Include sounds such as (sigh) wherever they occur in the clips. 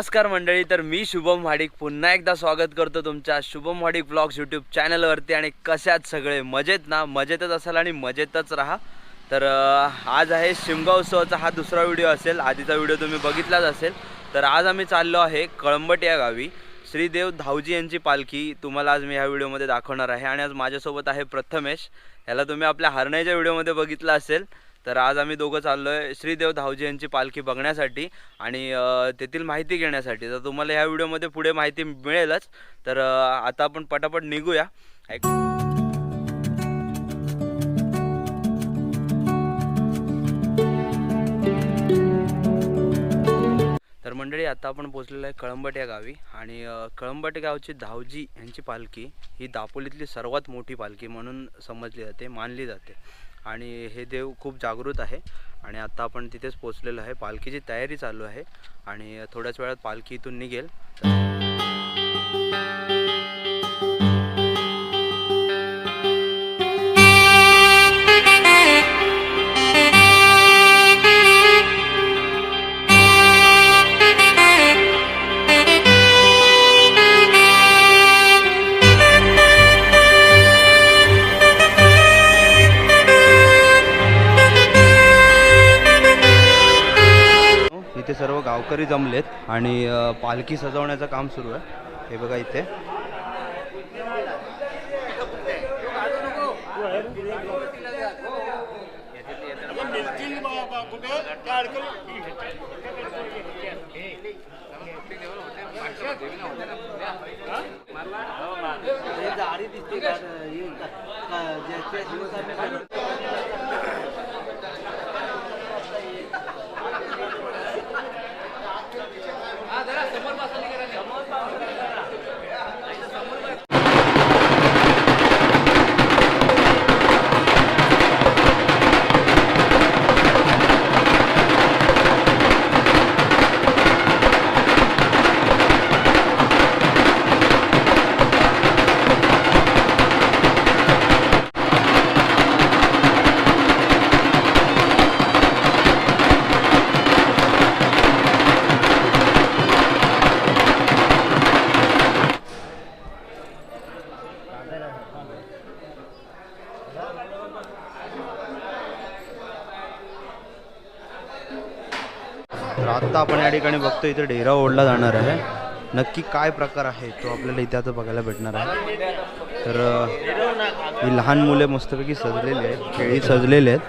नमस्कार मंडळी तर मी शुभम वाडिक पुन्हा एकदा स्वागत करतो तुमच्या शुभम वाडिक ब्लॉग्स यूट्यूब चॅनलवरती. आणि कशात सगळे? मजेत ना? मजेतच असाल आणि मजेतच राहा. तर आज आहे शिमगा उत्सवाचा हा दुसरा व्हिडिओ असेल. आधीचा व्हिडिओ तुम्ही बघितलाच असेल. तर आज आम्ही चाललो आहे कळंबट या गावी. श्रीदेव धावजी यांची पालखी तुम्हाला आज मी ह्या व्हिडिओमध्ये दाखवणार आहे. आणि आज माझ्यासोबत आहे प्रथमेश. याला तुम्ही आपल्या हरण्याच्या व्हिडिओमध्ये बघितलं असेल. तर आज आम्ही दोघं चाललो आहे श्रीदेव धावजी यांची पालखी बघण्यासाठी आणि तेथील माहिती घेण्यासाठी. तर तुम्हाला ह्या व्हिडिओमध्ये पुढे माहिती मिळेलच. तर आता आपण पटापट निघूया. ऐक. तर मंडळी आता आपण पोचलेलो आहे कळंबट या गावी आणि कळंबट गावची धावजी यांची पालखी ही दापोलीतली सर्वात मोठी पालखी म्हणून समजली जाते मानली जाते. आणि हे देव खूप जागृत आहे. आणि आता आपण तिथेच पोचलेलो आहे. पालखीची तयारी चालू आहे. आणि थोड्याच वेळात पालखी इथून निघेल. वारकरी जमलेत आणि पालखी सजवण्याचं काम सुरू आहे. हे बघा इथे. तर ठिकाणी बघतो इथे डेरा ओढला जाणार आहे. नक्की काय प्रकार आहे तो आपल्याला इथे आता बघायला भेटणार आहे. तर ही लहान मुले मस्तपैकी सजलेली आहेत खेळी सजलेले आहेत.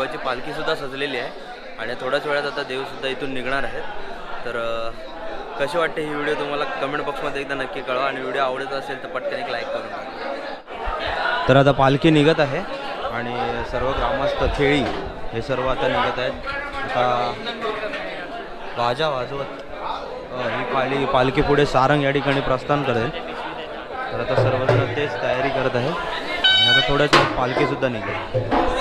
देवाची पालखीसुद्धा सजलेली आहे. आणि थोड्याच वेळात आता देवसुद्धा इथून निघणार आहेत. तर कसे वाटते ही व्हिडिओ तुम्हाला कमेंट बॉक्समध्ये एकदा नक्की कळवा. आणि व्हिडिओ आवडत असेल तर पटकन एक लाईक करून टाका. तर आता पालखी निघत आहे. आणि सर्व ग्रामस्थ खेळी हे सर्व आता निघत आहेत. आता बाजा वाजवत ही पाली पालखी पुढे सारंग या ठिकाणी प्रस्थान करेल. तर आता सर्वजण तेच तयारी करत आहे आणि आता थोड्याच पालखीसुद्धा निघेल.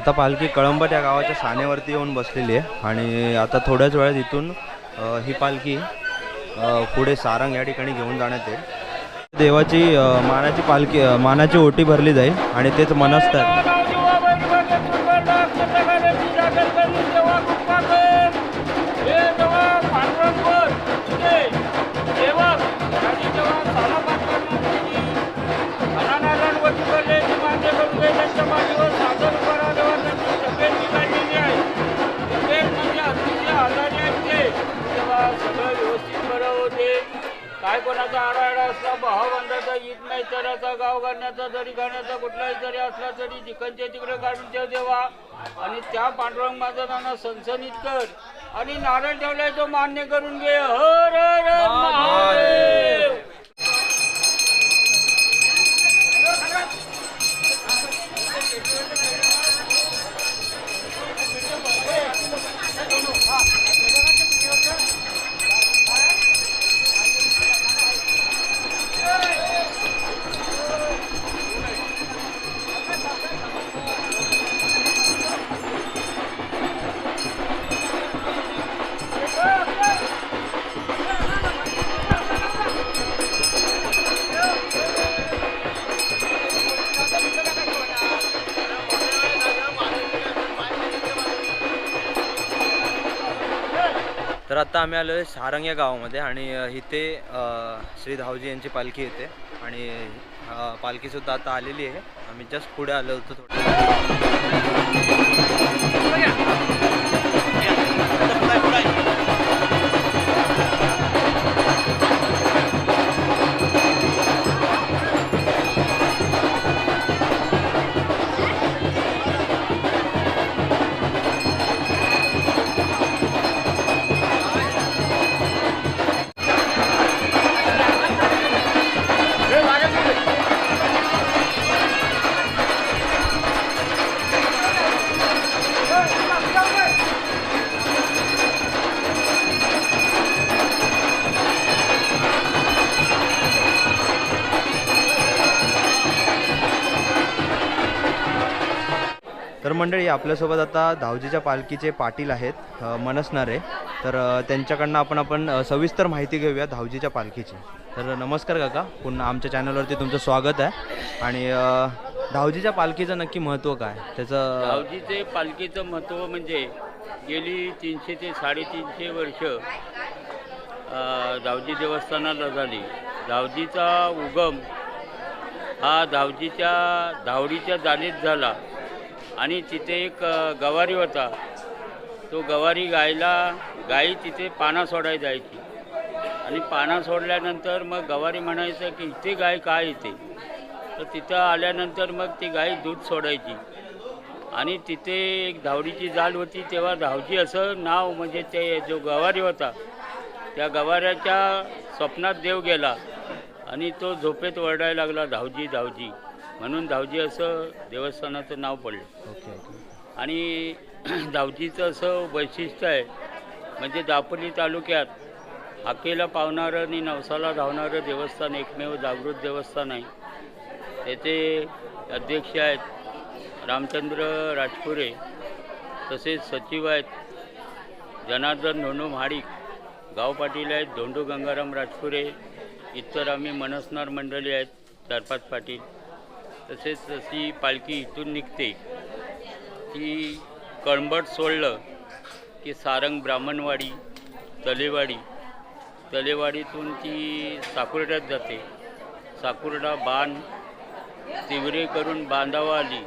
आता पालखी कळंबट या गावाच्या सानेवरती येऊन बसलेली आहे. आणि आता थोड्याच वेळात इथून ही पालखी पुढे सारंग या ठिकाणी घेऊन जाण्यात येईल. देवाची मानाची पालखी मानाची ओटी भरली जाईल आणि तेच मनसतात काय कोणाचा आडाआडा असला भावबंधाचा ईद नाही तराचा गाव घालण्याचा जरी घालण्याचा कुठलाही जरी असला तरी जिकडच्या तिकडे काढून ठेव देवा. आणि त्या पांडुरंग महाराजांना सनसनीत कर. आणि नारळ ठेवलाय तो मान्य करून घे. हर हर महादेव. आता आम्ही आलो आहे सारंग या गावामध्ये आणि इथे श्री धावजी यांची पालखी येते आणि पालखीसुद्धा आता आलेली आहे. आम्ही जस्ट पुढे आलो होतो थोडं. आपल्यासोबत आता धावजीच्या पालखीचे पाटील आहेत मनसणारे तर त्यांच्याकडनं आपण आपण सविस्तर माहिती घेऊया धावजीच्या पालखीची. तर नमस्कार काका. पुन्हा आमच्या चॅनलवरती तुमचं स्वागत आहे. आणि धावजीच्या पालखीचं नक्की महत्त्व काय? त्याचं धावजीचे पालखीचं महत्त्व म्हणजे गेली तीनशे ते साडेतीनशे वर्ष धावजी देवस्थानाला झाली. धावजीचा उगम हा धावजीच्या धावडीच्या जालीत झाला. आणि तिथे एक गवारी होता. तो गवारी गायला गाई तिथे पाना सोडायला जायची. आणि पाना सोडल्यानंतर मग गवारी म्हणायचं की इथे गाय काय येते तर तिथं आल्यानंतर मग ती गाय दूध सोडायची. आणि तिथे एक धावडीची जाल होती तेव्हा धावजी असं नाव म्हणजे ते जो गवारी होता त्या गवाऱ्याच्या स्वप्नात देव गेला. आणि तो झोपेत वरडायला लागला धावजी धावजी. म्हणून धावजी असं देवस्थानाचं नाव पडलं. Okay okay. आणि (clears throat) धावजीचं असं वैशिष्ट्य आहे म्हणजे दापोली तालुक्यात हाकेला पावणारं आणि नवसाला धावणारं देवस्थान एकमेव जागृत देवस्थान आहे. त्याचे अध्यक्ष आहेत रामचंद्र राजपुरे तसेच सचिव आहेत जनार्दन धोंडू महाडिक गाव पाटील आहेत धोंडू गंगाराम राजपुरे इतर आम्ही मनसनार मंडळी आहेत चार पाच पाटील. तसेच जशी पालखी इथून निघते. ती कळंबट सोडलं की सारंग ब्राह्मणवाडी तलेवाडी. तलेवाडीतून ती साकुर्ड्यात जाते. साकुर्डा बाण तिवरे करून बांधावा आली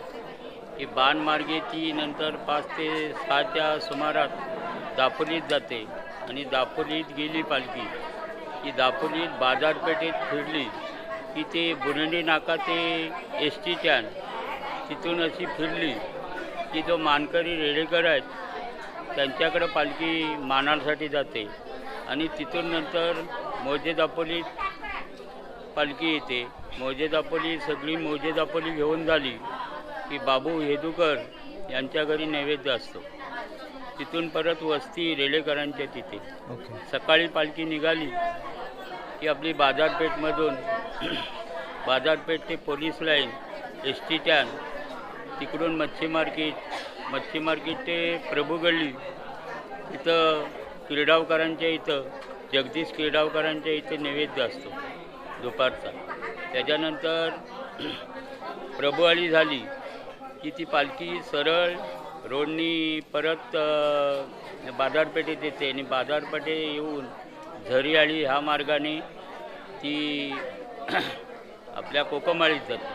की बाणमार्गे ती नंतर पाच ते सहाच्या सुमारात दापोलीत जाते आणि दापोलीत गेली पालखी. ती दापोलीत बाजारपेठेत फिरली. की ते बुरंडी नाका ते एस टी स्टँड तिथून अशी फिरली की जो मानकरी रेडेकर आहेत त्यांच्याकडं पालखी मानासाठी जाते. आणि तिथून नंतर मोजे दापोलीत पालखी येते. मोजे दापोली सगळी मोजे दापोली घेऊन झाली की बाबू हेदूकर यांच्या घरी नैवेद्य असतो. तिथून परत वस्ती रेडेकरांच्या तिथे. ओके. सकाळी पालखी निघाली की आपली बाजारपेठमधून बाजारपेठ ते police line S T stand तिकडून मच्छी मार्केट मच्छी मार्केट ते प्रभू गल्ली इथं क्रीडावकरांच्या इथं जगदीश क्रीडावकरांच्या इथं नैवेद्य असतो दुपारचा. त्याच्यानंतर (clears throat) प्रभूआली झाली की ती पालखी सरळ रोडनी परत बाजारपेठेत येते. आणि बाजारपेठे येऊन झरीआळी ह्या मार्गाने ती (coughs) आपल्या कोकमाळीत जाते.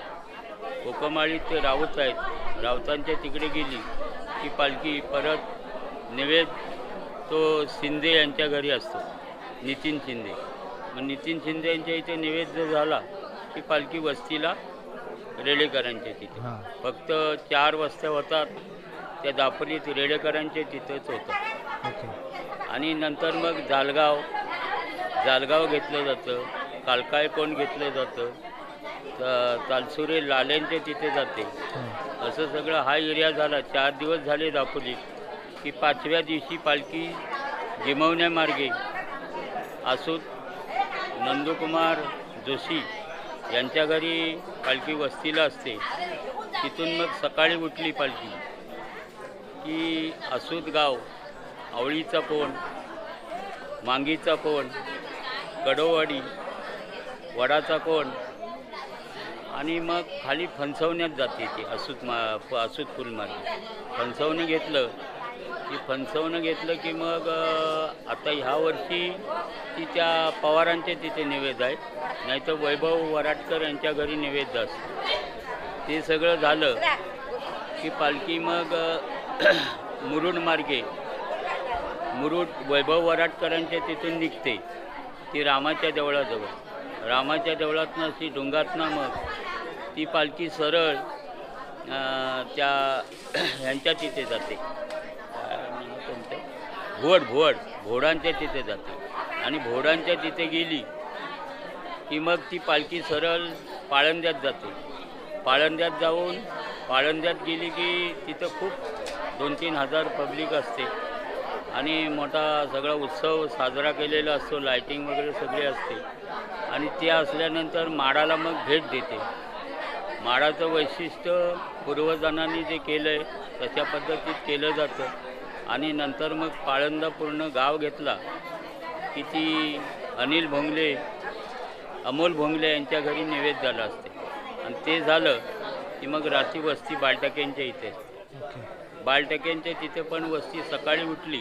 कोकमाळीत ते राऊत आहेत. राऊतांच्या तिकडे गेली की पालखी परत नैवेद तो शिंदे यांच्या घरी असतो. नितीन शिंदे. मग नितीन शिंदे यांच्या इथे नैवेद्य झाला की पालखी वस्तीला रेडेकरांच्या तिथे. फक्त चार वस्त्या होतात. त्या दापोलीत रेडेकरांच्या तिथंच होतात. आणि नंतर मग जालगाव जालगाव घेतलं जातं. कालकाय कोण घेतलं जातं? तालसुरे लाल्यांच्या तिथे जाते. असं सगळं हा एरिया झाला. चार दिवस झाले दापोलीत की पाचव्या दिवशी पालखी जिमवण्यामार्गे असूत नंदकुमार जोशी यांच्या घरी पालखी वस्तीला असते. तिथून मग सकाळी उठली पालखी. की असूत गाव आवळीचा कोण मांगीचा कोण कडोवाडी वडाचा कोण? आणि मग खाली फणसवण्यात जाते ती असूत मा असूत पूल फणसवणं फणसवणी घेतलं की फणसवणं घेतलं की मग आता ह्या वर्षी ती त्या पवारांचे तिथे निवेद आहे नाहीतर वैभव वराटकर यांच्या घरी निवेद असतो. ते सगळं झालं की पालखी मग मुरुड मार्गे मुरुड वैभव वराटकरांच्या तिथून निघते. ती रामाच्या देवळाजवळ. रामाच्या देवळातनं ती डोंगातनं मग ती पालखी सरळ त्या (clears throat) ह्यांच्या तिथे जाते. भुवड नाव भोड भोड. भोडांच्या तिथे जाते. आणि भोडांच्या तिथे गेली की मग ती पालखी सरळ पाळंद्यात जाते. पाळंद्यात जाऊन पाळंद्यात गेली की तिथं खूप दोन तीन हजार पब्लिक असते. आणि मोठा सगळा उत्सव साजरा केलेला असतो लायटिंग वगैरे सगळी असते. आणि ते असल्यानंतर माडाला मग भेट देते. माडाचं वैशिष्ट्य पूर्वजांनी जे केलं आहे तशा पद्धतीत केलं जातं. आणि नंतर मग पाळंदा पूर्ण गाव घेतला की ती अनिल भोंगले अमोल भोंगले यांच्या घरी नैवेद्य झालं असते. आणि ते झालं की मग रात्री वस्ती बालटाक्यांच्या इथे असते. बालटक्यांच्या तिथे पण वस्ती सकाळी उठली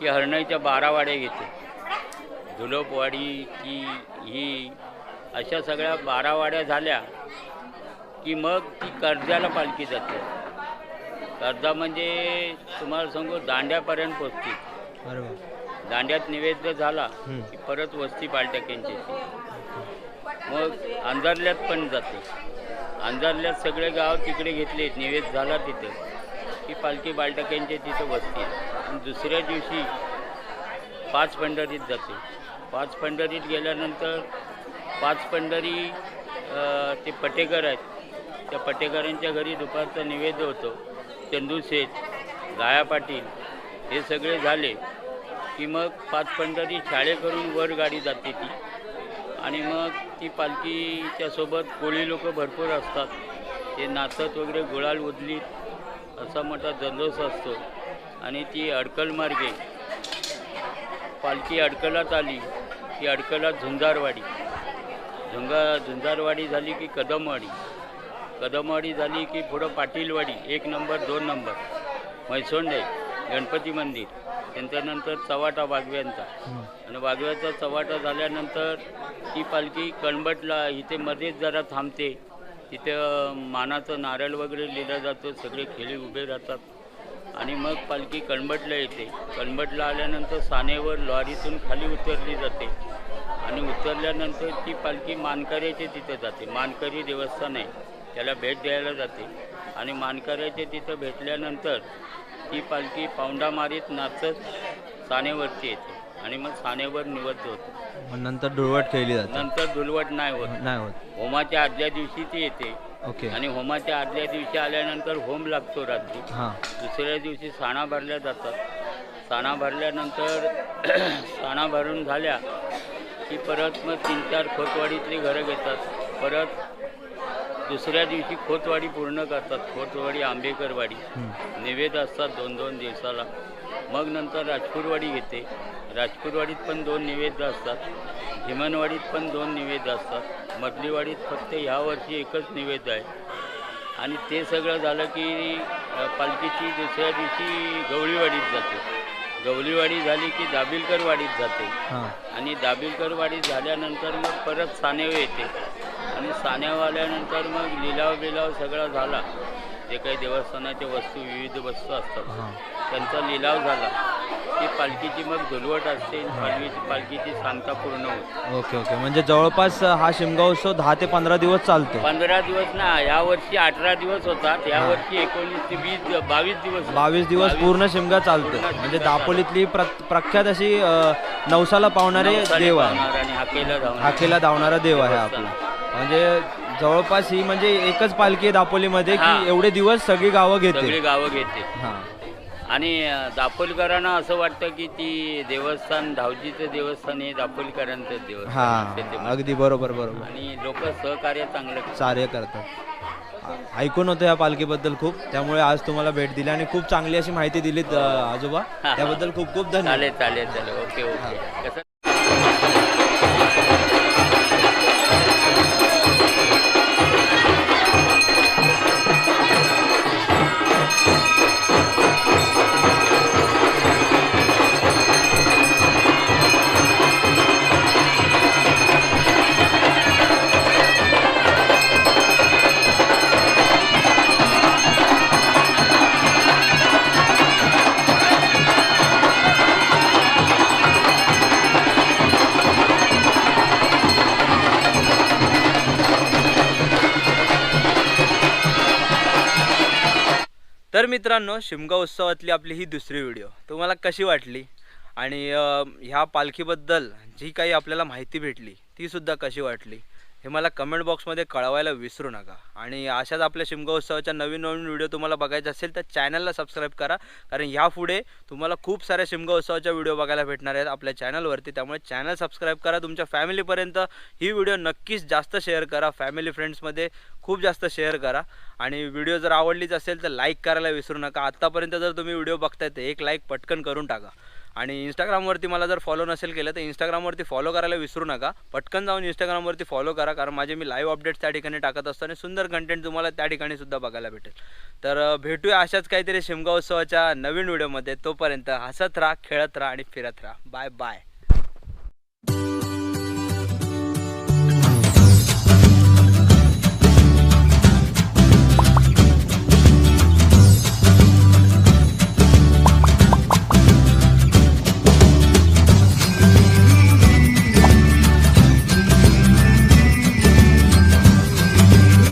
की हरणाईच्या बारा वाड्या घेते. झुलोपवाडी की ही अशा सगळ्या बारा वाड्या झाल्या की मग ती कर्जाला पालखी जाते. कर्जा म्हणजे तुम्हाला सांगू दांड्यापर्यंत पोचते. वा. दांड्यात निवेद्य झाला. की परत वस्ती बालटक्यांची मग अंधारल्यात पण जाते. अंधारल्यात सगळे गाव तिकडे घेतले निवेद झाला तिथं. ही पालखी बालटक्यांच्या तिथं वस्ती आणि दुसऱ्या दिवशी पाच पंढरीत जाते पाच पंढरीत गेल्यानंतर पाच पंढरी ते पटेकर आहेत. त्या पटेकरांच्या घरी दुपारचा निवेद्य होतो. चंदू शेठ गाया पाटील हे सगळे झाले की मग पाच पंढरी शाळेकडून वर गाडी जाते ती. आणि मग ती पालखीच्यासोबत कोळी लोक भरपूर असतात. ते नाचत वगैरे गुळाल उदलीत. असा मोठा जल्लोष असतो. आणि ती अडकल मार्गे पालखी अडकलात आली की अडकलात झुंजारवाडी. झुंगा झुंजारवाडी झाली की कदमवाडी. कदमवाडी झाली की पुढं पाटीलवाडी एक नंबर दोन नंबर. म्हैसोंडे गणपती मंदिर. त्यांच्यानंतर चवाटा वाघव्यांचा. आणि वाघव्याचा चवाटा झाल्यानंतर ती पालखी कणबटला इथे मध्येच जरा थांबते. तिथं मानाचं नारळ वगैरे लिहिला जातो सगळे खेळी उभे राहतात. आणि मग पालखी कणबटला येते. कणबटला आल्यानंतर सानेवर लॉरीतून खाली उतरली जाते. आणि उतरल्यानंतर ती पालखी मानकऱ्याच्या तिथं जाते. मानकरी देवस्थान आहे. त्याला भेट द्यायला जाते. आणि मानकऱ्याच्या तिथं भेटल्यानंतर ती पालखी पावंडा मारीत नाचत सानेवरती येते. आणि मग सानेवर निवृत्त होते. मग नंतर धुळवट खेळली जाते. नंतर धुलवट नाही होत. नाही होत. होमाच्या आदल्या दिवशी ती येते. ओके. आणि होमाच्या आदल्या दिवशी आल्यानंतर होम लागतो रात्री. हां. दुसऱ्या दिवशी साणा भरल्या जातात. साणा भरल्यानंतर (clears throat) साणा भरून झाल्या की परत मग तीन चार खोतवाडीतली घरं घेतात. परत दुसऱ्या दिवशी खोतवाडी पूर्ण करतात. खोतवाडी आंबेकरवाडी. हम्म. निवेद असतात दोन दोन दिवसाला. मग नंतर राजपूरवाडी घेते. राजपूरवाडीत पण दोन निवेद असतात. भीमनवाडीत पण दोन निवेद असतात. मधलीवाडीत फक्त ह्या वर्षी एकच निवेद आहे. आणि ते सगळं झालं की पालखीची दुसऱ्या दिवशी गवळीवाडीत जाते. गवळीवाडी झाली की दाबिलकरवाडीत जाते. आणि दाबिलकरवाडी झाल्यानंतर मग परत सानेव येते. आणि सानेव आल्यानंतर मग लिलाव बिलाव सगळा झाला. जे काही देवस्थानाच्या वस्तू विविध वस्तू असतात. त्यांचा लिलाव झाला. की पालखीची मग धुलवट असते. पालखीची पालखीची सांगता पूर्ण होते. Okay okay. म्हणजे जवळपास हा शिमगा उत्सव दहा ते पंधरा दिवस चालतो. पंधरा दिवस ना या वर्षी अठरा दिवस होतात. या वर्षी एकोणीस ते वीस बावीस दिवस. बावीस दिवस पूर्ण शिमगा चालतो. म्हणजे दापोलीतली प्र प्रख्यात अशी नवसाला पावणारे देव आहे. हाकेला धावणार. देव आहे. आपला. म्हणजे जवळपास ही म्हणजे एकच पालखी आहे दापोलीमध्ये हा. की एवढे दिवस सगळी गावं सगळी घेते गावं घेते. हां. आणि अं, दापोलकरांना असं वाटतं की ती देवस्थान धावजीचं देवस्थान हे दापोलकरांचं देवस्थान हां. ते. अगदी बरोबर बरोबर. आणि लोक सहकार्य चांगलं करतात. कार्य करतात. आ- ऐकून होतं या पालखीबद्दल खूप. त्यामुळे आज तुम्हाला भेट दिली आणि खूप चांगली अशी माहिती दिलीत अ, आजोबा. त्याबद्दल खूप खूप धन्यवाद. चालेल चालेल चालेल. Okay okay. कसं? मित्रांनो शिमगा उत्सवातली आपली ही दुसरी व्हिडिओ तुम्हाला कशी वाटली? आणि ह्या पालखीबद्दल जी काही आपल्याला माहिती भेटली ती सुद्धा कशी वाटली? हे मला कमेंट बॉक्समध्ये कळवायला विसरू नका. आणि अशाच आपल्या शिमगोत्सवाच्या नवीन नवीन व्हिडिओ तुम्हाला बघायचे असेल तर चॅनलला सबस्क्राईब करा. कारण ह्यापुढे तुम्हाला खूप साऱ्या शिमगोत्सवाच्या व्हिडिओ बघायला भेटणार आहेत आपल्या चॅनलवरती त्यामुळे चॅनल सबस्क्राईब करा. तुमच्या फॅमिलीपर्यंत ही व्हिडिओ नक्कीच जास्त शेअर करा. फॅमिली फ्रेंड्समध्ये खूप जास्त शेअर करा. आणि व्हिडिओ जर आवडलीच असेल तर लाईक करायला विसरू नका. आत्तापर्यंत जर तुम्ही व्हिडिओ बघताय तर एक लाईक पटकन करून टाका. आणि इंस्टाग्रामवरती मला जर फॉलो नसेल केलं तर इंस्टाग्रामवरती फॉलो करायला विसरू नका. पटकन जाऊन इंस्टाग्रामवरती फॉलो करा कारण माझे मी लाईव्ह अपडेट्स त्या ठिकाणी टाकत असतो आणि सुंदर कंटेंट तुम्हाला त्या ठिकाणी सुद्धा बघायला भेटेल. तर भेटूया अशाच काहीतरी शिमगा उत्सवाच्या नवीन व्हिडिओमध्ये तोपर्यंत हसत राहा खेळत राहा आणि फिरत राहा. Bye bye